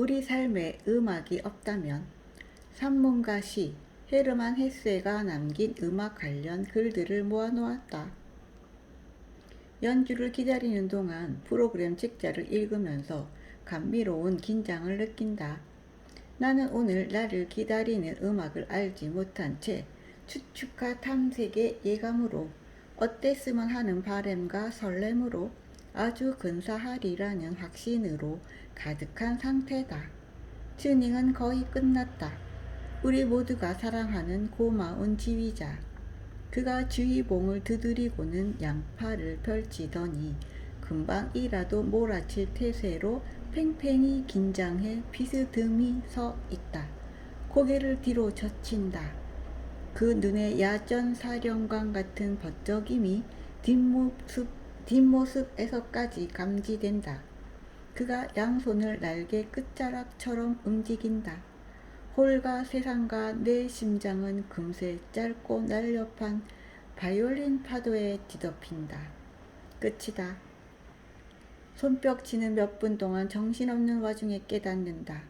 우리 삶에 음악이 없다면 산문가 시 헤르만 헤세가 남긴 음악 관련 글들을 모아놓았다. 연주를 기다리는 동안 프로그램 책자를 읽으면서 감미로운 긴장을 느낀다. 나는 오늘 나를 기다리는 음악을 알지 못한 채 추측과 탐색의 예감으로 어땠으면 하는 바램과 설렘으로 아주 근사하리라는 확신으로 가득한 상태다. 튜닝은 거의 끝났다. 우리 모두가 사랑하는 고마운 지휘자. 그가 주의봉을 두드리고는 양팔을 펼치더니 금방이라도 몰아칠 태세로 팽팽히 긴장해 비스듬히 서 있다. 고개를 뒤로 젖힌다. 그 눈에 야전 사령관 같은 번쩍임이 뒷모습, 뒷모습에서까지 감지된다. 그가 양손을 날개 끝자락처럼 움직인다. 홀과 세상과 내 심장은 금세 짧고 날렵한 바이올린 파도에 뒤덮인다. 끝이다. 손뼉 치는 몇 분 동안 정신없는 와중에 깨닫는다.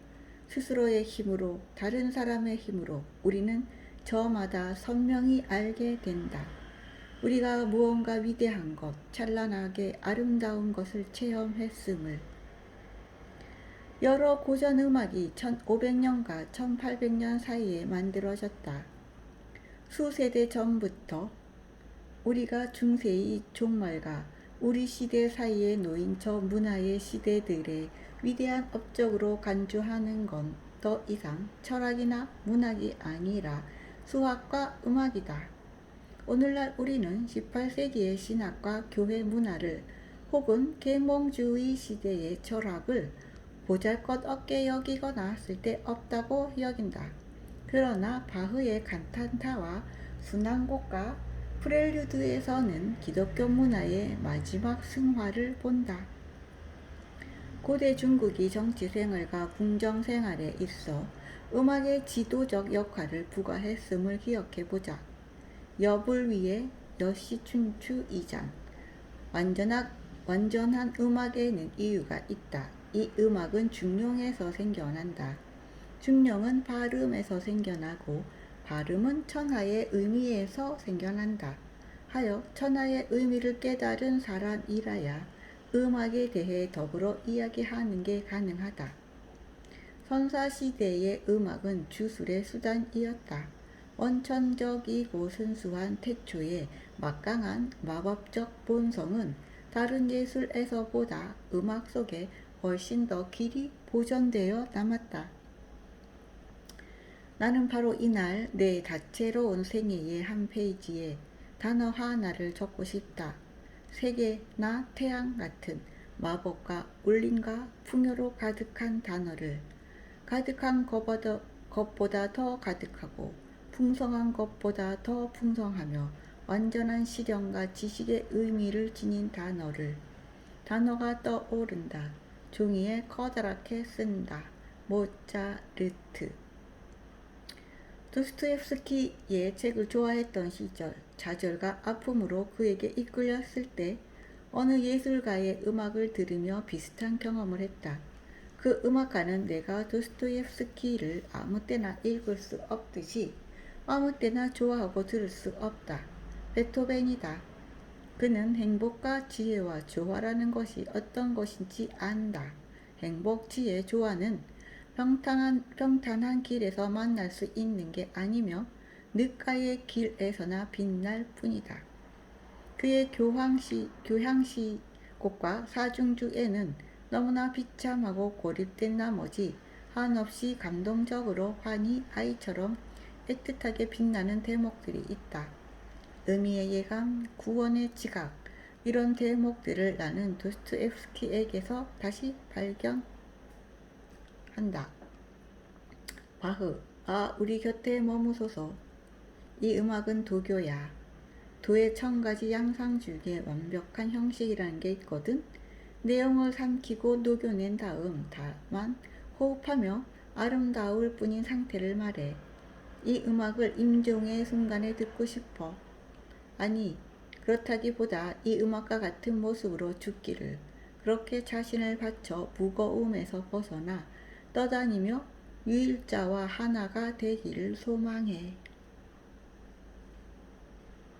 스스로의 힘으로, 다른 사람의 힘으로 우리는 저마다 선명히 알게 된다. 우리가 무언가 위대한 것, 찬란하게 아름다운 것을 체험했음을. 여러 고전 음악이 1500년과 1800년 사이에 만들어졌다. 수세대 전부터 우리가 중세의 종말과 우리 시대 사이에 놓인 저 문화의 시대들의 위대한 업적으로 간주하는 건 더 이상 철학이나 문학이 아니라 수학과 음악이다. 오늘날 우리는 18세기의 신학과 교회 문화를 혹은 계몽주의 시대의 철학을 보잘것 없게 여기거나 쓸데없다고 여긴다. 그러나 바흐의 간탄타와 순환곡과 프렐류드에서는 기독교 문화의 마지막 승화를 본다. 고대 중국이 정치 생활과 궁정 생활에 있어 음악의 지도적 역할을 부과했음을 기억해 보자. 여불 위에 여시 춘추 이장. 완전한, 완전한 음악에는 이유가 있다. 이 음악은 중용에서 생겨난다. 중용은 발음에서 생겨나고 발음은 천하의 의미에서 생겨난다. 하여 천하의 의미를 깨달은 사람이라야 음악에 대해 더불어 이야기하는 게 가능하다. 선사시대의 음악은 주술의 수단이었다. 원천적이고 순수한 태초의 막강한 마법적 본성은 다른 예술에서보다 음악 속에 훨씬 더 길이 보존되어 남았다. 나는 바로 이날 내 다채로운 생애의 한 페이지에 단어 하나를 적고 싶다. 세계나 태양 같은 마법과 울림과 풍요로 가득한 단어를 가득한 것보다, 것보다 더 가득하고 풍성한 것보다 더 풍성하며 완전한 실현과 지식의 의미를 지닌 단어를 단어가 떠오른다. 종이에 커다랗게 쓴다. 모차르트 도스토옙스키의 책을 좋아했던 시절 좌절과 아픔으로 그에게 이끌렸을 때 어느 예술가의 음악을 들으며 비슷한 경험을 했다. 그 음악가는 내가 도스토옙스키를 아무 때나 읽을 수 없듯이 아무 때나 좋아하고 들을 수 없다. 베토벤이다. 그는 행복과 지혜와 조화라는 것이 어떤 것인지 안다. 행복, 지혜, 조화는 평탄한, 평탄한 길에서 만날 수 있는 게 아니며 늦가의 길에서나 빛날 뿐이다. 그의 교황시, 교향시 곡과 사중주에는 너무나 비참하고 고립된 나머지 한없이 감동적으로 환희 아이처럼 애틋하게 빛나는 대목들이 있다. 의미의 예감, 구원의 지각, 이런 대목들을 나는 도스토옙스키에게서 다시 발견 한다. 바흐, 아, 우리 곁에 머무소서. 이 음악은 도교야. 도의 천 가지 양상줄기의 완벽한 형식이라는 게 있거든. 내용을 삼키고 녹여낸 다음 다만 호흡하며 아름다울 뿐인 상태를 말해. 이 음악을 임종의 순간에 듣고 싶어. 아니, 그렇다기보다 이 음악과 같은 모습으로 죽기를. 그렇게 자신을 바쳐 무거움에서 벗어나 떠다니며 유일자와 하나가 되기를 소망해.